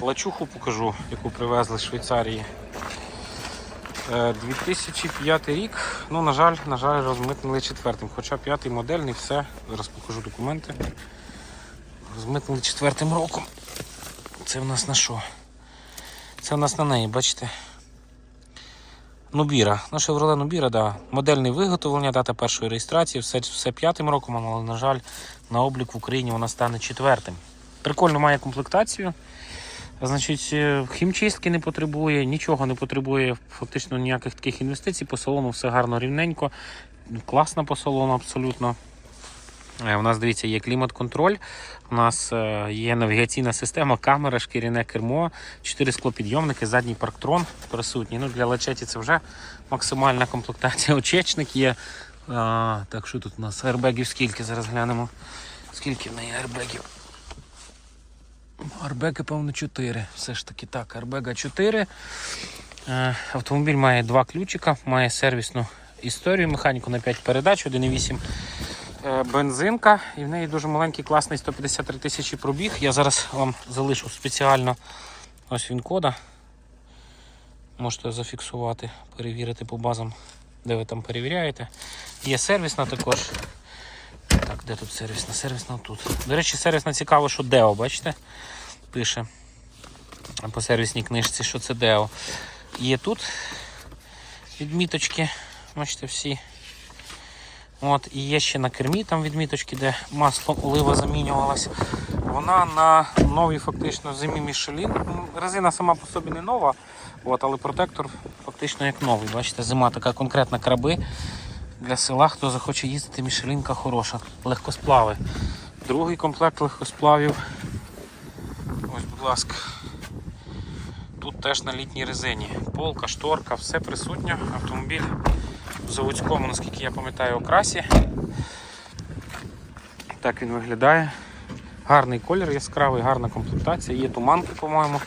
Лачуху покажу, яку привезли з Швейцарії. Е, 2005 рік. Ну, на жаль, на жаль, розмитнили четвертим. Хоча п'ятий модельний, все. Зараз покажу документи. Розмитнили четвертим роком. Це в нас на що? Це в нас на неї, бачите? Нубіра. Ну, Chevrolet Нубіра, да. Модельне виготовлення, дата першої реєстрації, все, все п'ятим роком, але, на жаль, на облік в Україні вона стане четвертим. Прикольно має комплектацію. Значить, е, хімчистки не потребує, нічого не потребує, фактично ніяких таких інвестицій. По салону все гарно рівненько. Класно по салону абсолютно. Е, У нас, дивіться, є клімат-контроль, у нас е, є навігаційна система, камера, шкіряне кермо, 4 склопідйомники, задній парктрон присутній. Ну, для лачеті це вже максимальна комплектація. Очечник є. А, так, що тут у нас? Аербегів скільки? Зараз глянемо. Скільки в неї аербегів? Арбеги, певно, 4. Все ж таки так, Арбега 4. Е, Автомобіль має два ключика, має сервісну історію, механіку на 5 передач, 1,8 е, бензинка. І в неї дуже маленький, класний 153 тисячі пробіг. Я зараз вам залишу спеціально ось він кода. Можете зафіксувати, перевірити по базам, де ви там перевіряєте. Є сервісна також. Так, де тут сервісна? Сервісна тут. До речі, сервісна цікаво, що Део, бачите? Пише по сервісній книжці, що це Део. Є тут відміточки, бачите, всі. От, і є ще на кермі там відміточки, де масло олива замінювалось. Вона на новій фактично зимі Мішелін. Резина сама по собі не нова, от, але протектор фактично як новий. Бачите, зима така конкретна краби. Для села, хто захоче їздити, Мішелінка хороша. Легкосплави. Другий комплект легкосплавів. Будь ласка. Тут теж на літній резині. Полка, шторка, все присутнє. Автомобіль в заводському, наскільки я пам'ятаю, окрасі. Так він виглядає. Гарний колір яскравий, гарна комплектація. Є туманки, по-моєму.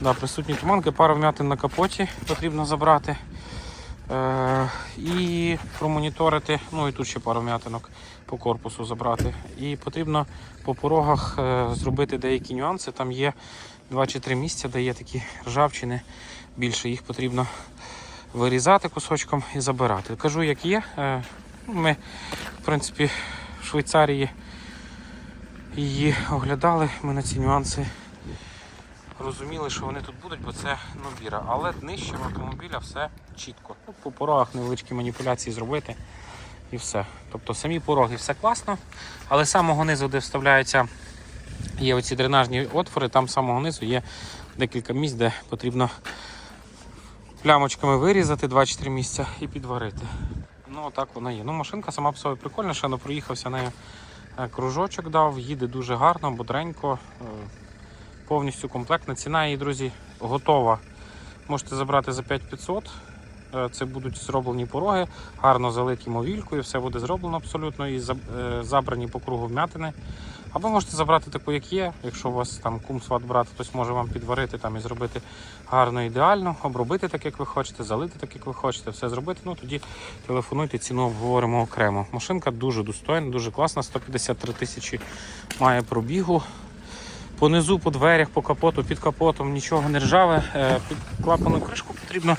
Да, присутні туманки, пара вмятин на капоті потрібно забрати. Е, і промоніторити, ну і тут ще пару вмятинок по корпусу забрати. І потрібно по порогах е, зробити деякі нюанси. Там є 2 чи 3 місця, де є такі ржавчини більше. Їх потрібно вирізати кусочком і забирати. Кажу, як є. Е, Ми, в принципі, в Швейцарії її оглядали. Ми на ці нюанси розуміли, що вони тут будуть, бо це нобіра. Але нижче автомобіля все чітко. Ну, По порогах невеличкі маніпуляції зробити і все. Тобто самі пороги все класно, але з самого низу, де вставляються, є оці дренажні отвори, там самого низу є декілька місць, де потрібно плямочками вирізати 2-3 місця і підварити. Ну, отак вона є. Ну, машинка сама по собі прикольна, ще не проїхався нею. е, Кружочок дав, їде дуже гарно, бодренько. Повністю комплектна. Ціна її, друзі, готова. Можете забрати за 5500. Е, Це будуть зроблені пороги, гарно залиті мовількою, все буде зроблено абсолютно і е, забрані по кругу вмятини. Або можете забрати таку, як є. Якщо у вас там кум сват брат, хтось може вам підварити там і зробити гарно ідеально, обробити так, як ви хочете, залити так, як ви хочете, все зробити. Ну тоді телефонуйте, ціну обговоримо окремо. Машинка дуже достойна, дуже класна. 153 тисячі має пробігу. Понизу, по дверях, по капоту, під капотом нічого не ржаве. Е, Під клапану кришку потрібно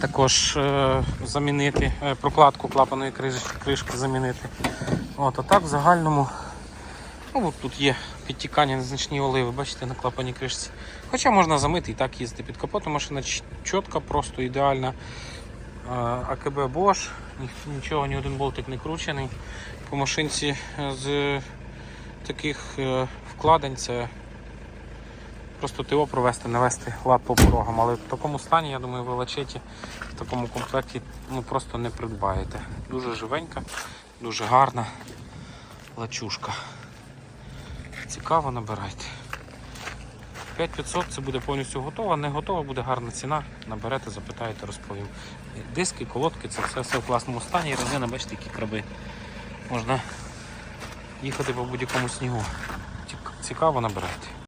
також е, замінити, е, прокладку клапаної кришки замінити. От, а так в загальному ну, тут є підтікання незначні оливи, бачите, на клапаній кришці. Хоча можна замити і так їздити під капотом. Машина чітка, просто ідеальна. АКБ Bosch, нічого, ні один болтик не кручений. По машинці з таких е, вкладень це просто ТО провести, навести лад по порогам. Але в такому стані, я думаю, ви лачеті в такому комплекті ну, просто не придбаєте. Дуже живенька, дуже гарна лачушка. Цікаво, набирайте. 5500 це буде повністю готова, не готова, буде гарна ціна. Наберете, запитаєте, розповім. Диски, колодки, це все, все в класному стані. Резина, бачите, які краби. Можна їхати по будь-якому снігу. Цік- Цікаво, набирайте.